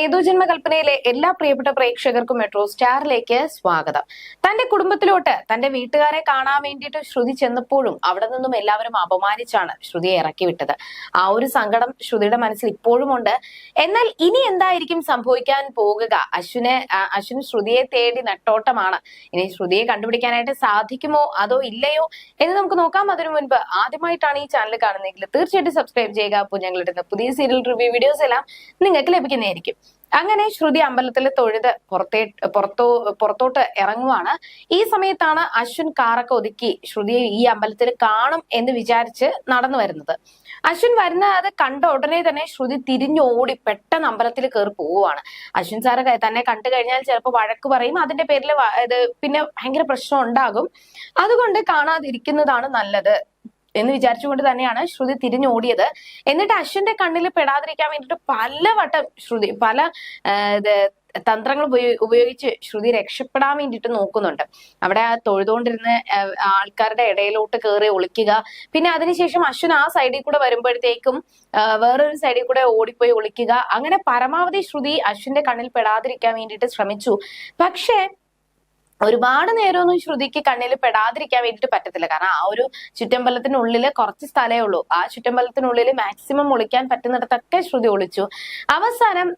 ഏതോ ജന്മകൽപ്പനയിലെ എല്ലാ പ്രിയപ്പെട്ട പ്രേക്ഷകർക്കും മെട്രോ സ്റ്റാറിലേക്ക് സ്വാഗതം. തന്റെ കുടുംബത്തിലോട്ട് തന്റെ വീട്ടുകാരെ കാണാൻ വേണ്ടിയിട്ട് ശ്രുതി ചെന്നപ്പോഴും അവിടെ നിന്നും എല്ലാവരും അപമാനിച്ചാണ് ശ്രുതിയെ ഇറക്കി വിട്ടത് ആ ഒരു സങ്കടം ശ്രുതിയുടെ മനസ്സിൽ ഇപ്പോഴും ഉണ്ട്. എന്നാൽ ഇനി എന്തായിരിക്കും സംഭവിക്കാൻ പോകുക? അശ്വിനെ അശ്വിൻ ശ്രുതിയെ തേടി നട്ടോട്ടമാണ്. ഇനി ശ്രുതിയെ കണ്ടുപിടിക്കാനായിട്ട് സാധിക്കുമോ? അതോ ഇല്ലയോ? എന്ന് നമുക്ക് നോക്കാം. അതിനു മുൻപ് ആദ്യമായിട്ടാണ് ഈ ചാനൽ കാണുന്നതെങ്കിൽ തീർച്ചയായിട്ടും സബ്സ്ക്രൈബ് ചെയ്യുക. അപ്പോൾ ഞങ്ങളുടെ പുതിയ സീരിയൽ റിവ്യൂ വീഡിയോസ് എല്ലാം നിങ്ങൾക്ക് ലഭിക്കുന്നതായിരിക്കും. അങ്ങനെ ശ്രുതി അമ്പലത്തിൽ തൊഴുത് പുറത്തേ പുറത്തോ പുറത്തോട്ട് ഇറങ്ങുവാണ്. ഈ സമയത്താണ് അശ്വിൻ കാറൊക്കെ ഒതുക്കി ശ്രുതിയെ ഈ അമ്പലത്തിൽ കാണും എന്ന് വിചാരിച്ച് നടന്നു വരുന്നത്. അശ്വിൻ വരുന്ന അത് കണ്ട ഉടനെ തന്നെ ശ്രുതി തിരിഞ്ഞോടി പെട്ടെന്ന് അമ്പലത്തിൽ കയറി പോവുകയാണ് അശ്വിൻ സാറ് തന്നെ കണ്ടു കഴിഞ്ഞാൽ ചിലപ്പോൾ വഴക്ക് പറയും. അതിന്റെ പേരിൽ ഇത് പിന്നെ ഭയങ്കര പ്രശ്നം ഉണ്ടാകും. അതുകൊണ്ട് കാണാതിരിക്കുന്നതാണ് നല്ലത്. എന്ന് വിചാരിച്ചുകൊണ്ട് തന്നെയാണ് ശ്രുതി തിരിഞ്ഞോടിയത്. എന്നിട്ട് അശ്വിന്റെ കണ്ണിൽ പെടാതിരിക്കാൻ വേണ്ടിയിട്ട് പലവട്ടം ശ്രുതി പല തന്ത്രങ്ങൾ ഉപയോഗി ഉപയോഗിച്ച് ശ്രുതി രക്ഷപ്പെടാൻ വേണ്ടിയിട്ട് നോക്കുന്നുണ്ട്. അവിടെ ആ തൊഴുതുകൊണ്ടിരുന്ന ആൾക്കാരുടെ ഇടയിലോട്ട് കയറി ഒളിക്കുക. പിന്നെ അതിനുശേഷം അശ്വിൻ ആ സൈഡിൽ കൂടെ വരുമ്പോഴത്തേക്കും വേറൊരു സൈഡിൽ കൂടെ ഓടിപ്പോയി ഒളിക്കുക. അങ്ങനെ പരമാവധി ശ്രുതി അശ്വിന്റെ കണ്ണിൽ പെടാതിരിക്കാൻ വേണ്ടിയിട്ട് ശ്രമിച്ചു. പക്ഷേ ഒരുപാട് നേരമൊന്നും ശ്രുതിക്ക് കണ്ണിൽ പെടാതിരിക്കാൻ വേണ്ടിയിട്ട് പറ്റത്തില്ല. കാരണം ആ ഒരു ചുറ്റമ്പലത്തിനുള്ളിൽ കുറച്ച് സ്ഥലമേ ഉള്ളൂ. ആ ചുറ്റമ്പലത്തിനുള്ളിൽ മാക്സിമം ഒളിക്കാൻ പറ്റുന്നിടത്തൊക്കെ ശ്രുതി ഒളിച്ചു. അവസാനം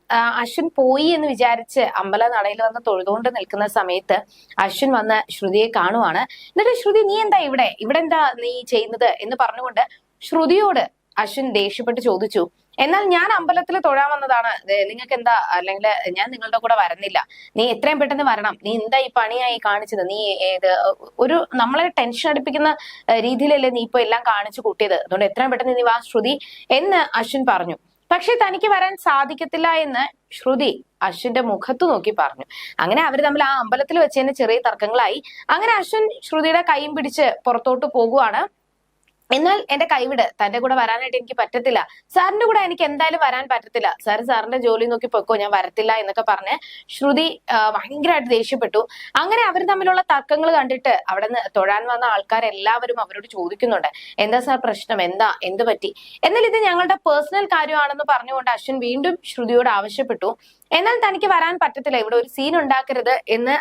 അശ്വിൻ പോയി എന്ന് വിചാരിച്ച് അമ്പല നടയിൽ വന്ന് തൊഴുതുകൊണ്ട് നിൽക്കുന്ന സമയത്ത് അശ്വിൻ വന്ന് ശ്രുതിയെ കാണുവാണ്. എന്നിട്ട് ശ്രുതി നീ എന്താ ഇവിടെ? ഇവിടെ എന്താ നീ ചെയ്യുന്നത്? എന്ന് പറഞ്ഞുകൊണ്ട് ശ്രുതിയോട് അശ്വിൻ ദേഷ്യപ്പെട്ട് ചോദിച്ചു എന്നാൽ ഞാൻ അമ്പലത്തിൽ തൊഴാൻ വന്നതാണ്. നിങ്ങൾക്ക് എന്താ അല്ലെങ്കിൽ ഞാൻ നിങ്ങളുടെ കൂടെ വരുന്നില്ല. നീ എത്രയും പെട്ടെന്ന് വരണം. നീ എന്താ ഈ പണിയായി കാണിച്ചത്? നീ ഏത് ഒരു നമ്മളെ ടെൻഷൻ അടിപ്പിക്കുന്ന രീതിയിലല്ലേ നീ ഇപ്പൊ എല്ലാം കാണിച്ചു കൂട്ടിയത്. അതുകൊണ്ട് എത്രയും പെട്ടെന്ന് നീ വാ ശ്രുതി എന്ന് അശ്വിൻ പറഞ്ഞു. പക്ഷെ തനിക്ക് വരാൻ സാധിക്കത്തില്ല എന്ന് ശ്രുതി അശ്വിന്റെ മുഖത്ത് നോക്കി പറഞ്ഞു. അങ്ങനെ അവർ തമ്മിൽ ആ അമ്പലത്തിൽ വെച്ച് തന്നെ ചെറിയ തർക്കങ്ങളായി. അങ്ങനെ അശ്വിൻ ശ്രുതിയുടെ കൈയും പിടിച്ച് പുറത്തോട്ട് പോകുവാണ്. എന്നാൽ എന്റെ കൈവിട് തന്റെ കൂടെ വരാനായിട്ട് എനിക്ക് പറ്റത്തില്ല. സാറിന്റെ കൂടെ എനിക്ക് എന്തായാലും വരാൻ പറ്റത്തില്ല. സാർ സാറിന്റെ ജോലി നോക്കി പൊക്കോ ഞാൻ വരത്തില്ല എന്നൊക്കെ പറഞ്ഞ് ശ്രുതി ഭയങ്കരമായിട്ട് ദേഷ്യപ്പെട്ടു. അങ്ങനെ അവർ തമ്മിലുള്ള തർക്കങ്ങൾ കണ്ടിട്ട് അവിടെ നിന്ന് തൊഴാൻ വന്ന ആൾക്കാരെല്ലാവരും അവരോട് ചോദിക്കുന്നുണ്ട്. എന്താ സാർ പ്രശ്നം? എന്താ? എന്ത് പറ്റി? എന്നാൽ ഇത് ഞങ്ങളുടെ പേഴ്സണൽ കാര്യമാണെന്ന് പറഞ്ഞുകൊണ്ട് അശ്വിൻ വീണ്ടും ശ്രുതിയോട് ആവശ്യപ്പെട്ടു. എന്നാൽ തനിക്ക് വരാൻ പറ്റത്തില്ല. ഇവിടെ ഒരു സീൻ ഉണ്ടാക്കരുത് എന്ന്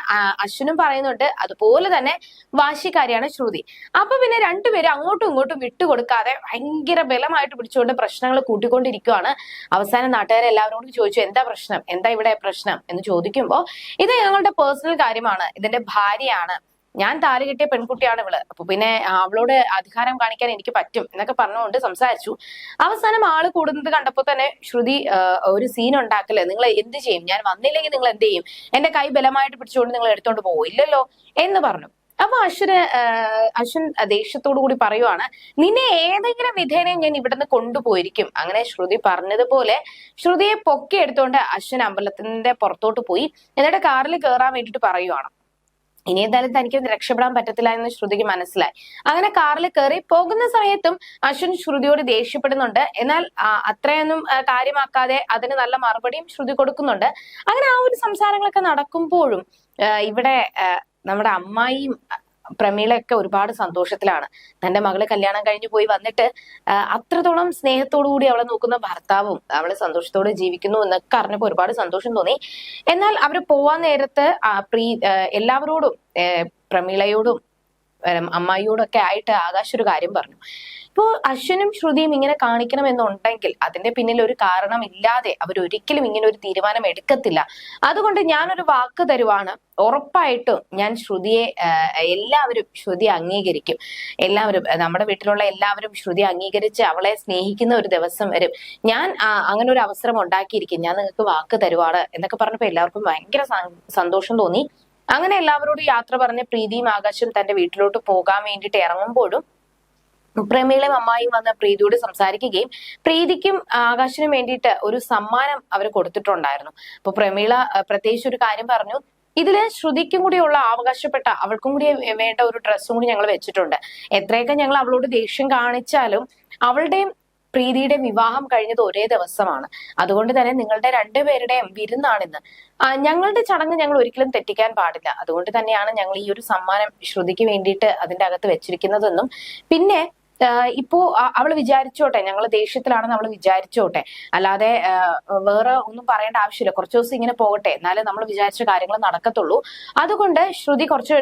അശ്വിനും പറയുന്നുണ്ട്. അതുപോലെ തന്നെ വാശിക്കാരിയാണ് ശ്രുതി. അപ്പൊ പിന്നെ രണ്ടുപേരും അങ്ങോട്ടും ഇങ്ങോട്ടും വിട്ടുകൊടുക്കാതെ ഭയങ്കര ബലമായിട്ട് പിടിച്ചുകൊണ്ട് പ്രശ്നങ്ങൾ കൂട്ടിക്കൊണ്ടിരിക്കുവാണ്. അവസാനം നാട്ടുകാരെ എല്ലാവരോടും ചോദിച്ചു എന്താ പ്രശ്നം? എന്താ ഇവിടെ പ്രശ്നം? എന്ന് ചോദിക്കുമ്പോൾ ഇത് ഞങ്ങളുടെ പേഴ്സണൽ കാര്യമാണ്. ഇതിന്റെ ഭാര്യയാണ്. ഞാൻ താലി കിട്ടിയ പെൺകുട്ടിയാണ് ഇവൾ. അപ്പൊ പിന്നെ അവളോട് അധികാരം കാണിക്കാൻ എനിക്ക് പറ്റും എന്നൊക്കെ പറഞ്ഞുകൊണ്ട് സംസാരിച്ചു. അവസാനം ആൾ കൂടുന്നത് കണ്ടപ്പോ തന്നെ ശ്രുതി ഒരു സീൻ ഉണ്ടാക്കല്ലേ? നിങ്ങൾ എന്ത് ചെയ്യും? ഞാൻ വന്നില്ലെങ്കിൽ നിങ്ങൾ എന്ത് ചെയ്യും? എന്റെ കൈ ബലമായിട്ട് പിടിച്ചുകൊണ്ട് നിങ്ങൾ എടുത്തോണ്ട് പോവില്ലല്ലോ എന്ന് പറഞ്ഞു. അപ്പൊ അശ്വന് അശ്വൻ ദേഷ്യത്തോടു കൂടി പറയുവാണ് നിന്നെ ഏതെങ്കിലും വിധേനയും ഞാൻ ഇവിടുന്ന് കൊണ്ടുപോയിരിക്കും. അങ്ങനെ ശ്രുതി പറഞ്ഞതുപോലെ ശ്രുതിയെ പൊക്കി എടുത്തോണ്ട് അശ്വൻ അമ്പലത്തിന്റെ പുറത്തോട്ട് പോയി. എന്നിട്ട് കാറിൽ കയറാൻ വേണ്ടിട്ട് പറയുവാണ്. ഇനി എന്തായാലും തനിക്ക് രക്ഷപ്പെടാൻ പറ്റത്തില്ല എന്ന് ശ്രുതിക്ക് മനസ്സിലായി. അങ്ങനെ കാറിൽ കയറി പോകുന്ന സമയത്തും അശ്വിൻ ശ്രുതിയോട് ദേഷ്യപ്പെടുന്നുണ്ട്. എന്നാൽ അത്രയൊന്നും കാര്യമാക്കാതെ അതിന് നല്ല മറുപടിയും ശ്രുതി കൊടുക്കുന്നുണ്ട്. അങ്ങനെ ആ ഒരു സംസാരങ്ങളൊക്കെ നടക്കുമ്പോഴും ഇവിടെ നമ്മുടെ അമ്മായിയും പ്രമീളയൊക്കെ ഒരുപാട് സന്തോഷത്തിലാണ്. തന്റെ മകൾ കല്യാണം കഴിഞ്ഞു പോയി വന്നിട്ട് അത്രത്തോളം സ്നേഹത്തോടു കൂടി അവളെ നോക്കുന്ന ഭർത്താവും അവൾ സന്തോഷത്തോടെ ജീവിക്കുന്നു എന്നൊക്കെ അറിഞ്ഞപ്പോൾ ഒരുപാട് സന്തോഷം തോന്നി. എന്നാൽ അവർ പോവാൻ നേരത്ത് പ്രീ എല്ലാവരോടും പ്രമീളയോടും അമ്മായിയോടൊക്കെ ആയിട്ട് ആകാശ് ഒരു കാര്യം പറഞ്ഞു. ഇപ്പോ അശ്വനും ശ്രുതിയും ഇങ്ങനെ കാണിക്കണമെന്നുണ്ടെങ്കിൽ അതിന്റെ പിന്നിൽ ഒരു കാരണം ഇല്ലാതെ അവർ ഒരിക്കലും ഇങ്ങനെ ഒരു തീരുമാനം എടുക്കത്തില്ല. അതുകൊണ്ട് ഞാനൊരു വാക്ക് തരുവാണ്. ഉറപ്പായിട്ടും ഞാൻ ശ്രുതിയെ എല്ലാവരും ശ്രുതി അംഗീകരിക്കും. എല്ലാവരും നമ്മുടെ വീട്ടിലുള്ള എല്ലാവരും ശ്രുതി അംഗീകരിച്ച് അവളെ സ്നേഹിക്കുന്ന ഒരു ദിവസം വരും. ഞാൻ അങ്ങനെ ഒരു അവസരം ഉണ്ടാക്കിയിരിക്കും. ഞാൻ നിങ്ങൾക്ക് വാക്ക് തരുവാണ് എന്നൊക്കെ പറഞ്ഞപ്പോ എല്ലാവർക്കും ഭയങ്കര സന്തോഷം തോന്നി. അങ്ങനെ എല്ലാവരോടും യാത്ര പറഞ്ഞ് പ്രീതിയും ആകാശം തന്റെ വീട്ടിലോട്ട് പോകാൻ വേണ്ടിയിട്ട് ഇറങ്ങുമ്പോഴും പ്രമീളയും അമ്മായിയും വന്ന പ്രീതിയോട് സംസാരിക്കുകയും പ്രീതിക്കും ആകാശിനും വേണ്ടിയിട്ട് ഒരു സമ്മാനം അവർ കൊടുത്തിട്ടുണ്ടായിരുന്നു. അപ്പൊ പ്രമീള പ്രത്യേകിച്ച് ഒരു കാര്യം പറഞ്ഞു. ഇതിൽ ശ്രുതിക്കും കൂടിയുള്ള അവകാശപ്പെട്ട അവൾക്കും കൂടി വേണ്ട ഒരു ഡ്രസ്സും കൂടി ഞങ്ങൾ വെച്ചിട്ടുണ്ട്. എത്രയൊക്കെ ഞങ്ങൾ അവളോട് ദേഷ്യം കാണിച്ചാലും അവളുടെയും പ്രീതിയുടെ വിവാഹം കഴിഞ്ഞത് ഒരേ ദിവസമാണ്. അതുകൊണ്ട് തന്നെ നിങ്ങളുടെ രണ്ടുപേരുടെയും വിരുന്നാണിന്ന്. ഞങ്ങളുടെ ചടങ്ങ് ഞങ്ങൾ ഒരിക്കലും തെറ്റിക്കാൻ പാടില്ല. അതുകൊണ്ട് തന്നെയാണ് ഞങ്ങൾ ഈ ഒരു സമ്മാനം ശ്രുതിക്ക് വേണ്ടിയിട്ട് അതിന്റെ അകത്ത് വെച്ചിരിക്കുന്നതെന്നും. പിന്നെ ഇപ്പോ അവൾ വിചാരിച്ചോട്ടെ ഞങ്ങൾ ദേഷ്യത്തിലാണെന്ന് അവൾ വിചാരിച്ചോട്ടെ. അല്ലാതെ വേറെ ഒന്നും പറയേണ്ട ആവശ്യമില്ല. കുറച്ച് ദിവസം ഇങ്ങനെ പോകട്ടെ. എന്നാലേ നമ്മൾ വിചാരിച്ച കാര്യങ്ങൾ നടക്കത്തുള്ളൂ. അതുകൊണ്ട് ശ്രുതി കുറച്ച്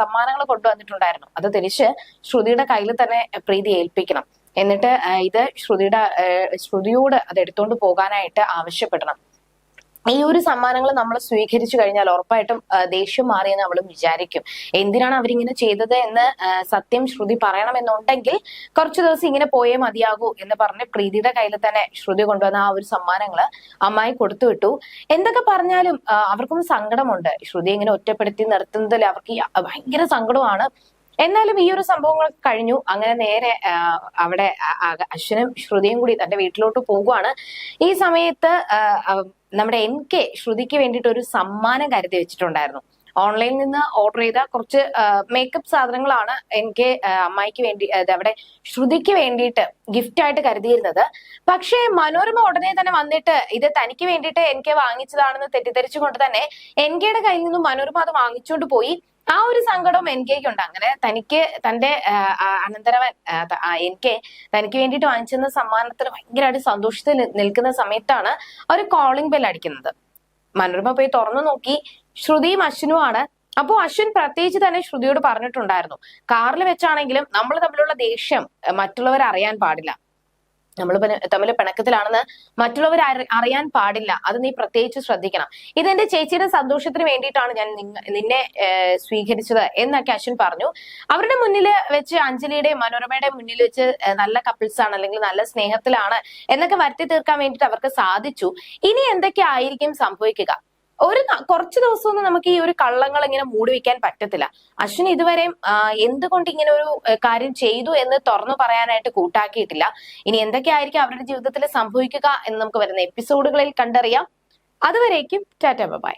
സമ്മാനങ്ങൾ കൊണ്ടുവന്നിട്ടുണ്ടായിരുന്നു. അത് തിരിച്ച് ശ്രുതിയുടെ കയ്യിൽ തന്നെ പ്രീതി ഏൽപ്പിക്കണം. എന്നിട്ട് ഇത് ശ്രുതിയുടെ ശ്രുതിയോട് അത് എടുത്തുകൊണ്ട് പോകാനായിട്ട് ആവശ്യപ്പെടണം. ഈ ഒരു സമ്മാനങ്ങൾ നമ്മൾ സ്വീകരിച്ചു കഴിഞ്ഞാൽ ഉറപ്പായിട്ടും ദേഷ്യം മാറിയെന്ന് അവൾ വിചാരിക്കും. എന്തിനാണ് അവരിങ്ങനെ ചെയ്തത് എന്ന് സത്യം ശ്രുതി പറയണമെന്നുണ്ടെങ്കിൽ കുറച്ചു ദിവസം ഇങ്ങനെ പോയേ മതിയാകൂ എന്ന് പറഞ്ഞ് പ്രീതിയുടെ കയ്യിൽ തന്നെ ശ്രുതി കൊണ്ടുവന്ന ആ ഒരു സമ്മാനങ്ങൾ അമ്മായി കൊടുത്തു വിട്ടു. എന്തൊക്കെ പറഞ്ഞാലും അവർക്കൊന്ന് അവർക്കും സങ്കടമുണ്ട്. ശ്രുതി ഇങ്ങനെ ഒറ്റപ്പെടുത്തി നിർത്തുന്നതിൽ അവർക്ക് ഭയങ്കര സങ്കടമാണ്. എന്നാലും ഈ ഒരു സംഭവങ്ങൾ കഴിഞ്ഞു. അങ്ങനെ നേരെ അവിടെ അശ്വനും ശ്രുതിയും കൂടി തന്റെ വീട്ടിലോട്ട് പോകുവാണ്. ഈ സമയത്ത് നമ്മുടെ എൻ കെ ശ്രുതിക്ക് വേണ്ടിയിട്ട് ഒരു സമ്മാനം കരുതി വെച്ചിട്ടുണ്ടായിരുന്നു. ഓൺലൈനിൽ നിന്ന് ഓർഡർ ചെയ്ത കുറച്ച് മേക്കപ്പ് സാധനങ്ങളാണ് എനിക്ക് അമ്മായിക്ക് വേണ്ടി അവിടെ ശ്രുതിക്ക് വേണ്ടിയിട്ട് ഗിഫ്റ്റ് ആയിട്ട് കരുതിയിരുന്നത്. പക്ഷേ മനോരമ ഉടനെ തന്നെ വന്നിട്ട് ഇത് തനിക്ക് വേണ്ടിയിട്ട് എനിക്ക് വാങ്ങിച്ചതാണെന്ന് തെറ്റിദ്ധരിച്ചുകൊണ്ട് തന്നെ എൻ കെയുടെ കയ്യിൽ നിന്നും മനോരമ അത് വാങ്ങിച്ചുകൊണ്ട് പോയി. ആ ഒരു സങ്കടവും എൻ കെക്ക് ഉണ്ട്. അങ്ങനെ തനിക്ക് തന്റെ അനന്തരവൻ എൻ കെ തനിക്ക് വേണ്ടിട്ട് വാങ്ങിച്ചിരുന്ന സമ്മാനത്തിന് ഭയങ്കരമായിട്ട് സന്തോഷത്തിൽ നിൽക്കുന്ന സമയത്താണ് ഒരു കോളിംഗ് ബെൽ അടിക്കുന്നത്. മനോരമ പോയി തുറന്നു നോക്കി. ശ്രുതിയും അശ്വിനുമാണ് അപ്പോൾ അശ്വിൻ പ്രത്യേകിച്ച് തന്നെ ശ്രുതിയോട് പറഞ്ഞിട്ടുണ്ടായിരുന്നു. കാറിൽ വെച്ചാണെങ്കിലും നമ്മൾ തമ്മിലുള്ള ദേഷ്യം മറ്റുള്ളവർ അറിയാൻ പാടില്ല. നമ്മൾ തമ്മിൽ പിണക്കത്തിലാണെന്ന് മറ്റുള്ളവർ അറിയാൻ പാടില്ല. അത് നീ പ്രത്യേകിച്ച് ശ്രദ്ധിക്കണം. ഇതെന്റെ ചേച്ചിയുടെ സന്തോഷത്തിന് വേണ്ടിയിട്ടാണ് ഞാൻ നിന്നെ സ്വീകരിച്ചത് എന്നൊക്കെ അശ്വിൻ പറഞ്ഞു. അവരുടെ മുന്നിൽ വെച്ച് അഞ്ജലിയുടെ മനോരമയുടെ മുന്നിൽ വെച്ച് നല്ല കപ്പിൾസ് ആണ് അല്ലെങ്കിൽ നല്ല സ്നേഹത്തിലാണ് എന്നൊക്കെ വരുത്തി തീർക്കാൻ വേണ്ടിയിട്ട് അവർക്ക് സാധിച്ചു. ഇനി എന്തൊക്കെ ആയിരിക്കും സംഭവിക്കുക? ഒരു കുറച്ച് ദിവസമൊന്നും നമുക്ക് ഈ ഒരു കള്ളങ്ങൾ ഇങ്ങനെ മൂടി വെക്കാൻ പറ്റത്തില്ല. അശ്വിൻ ഇതുവരെയും ആ, എന്തുകൊണ്ട് ഇങ്ങനെ ഒരു കാര്യം ചെയ്തു എന്ന് തുറന്നു പറയാനായിട്ട് കൂട്ടാക്കിയിട്ടില്ല. ഇനി എന്തൊക്കെയായിരിക്കും അവരുടെ ജീവിതത്തിൽ സംഭവിക്കുക എന്ന് നമുക്ക് വരുന്ന എപ്പിസോഡുകളിൽ കണ്ടറിയാം. അതുവരേക്കും ടാറ്റ ബൈ.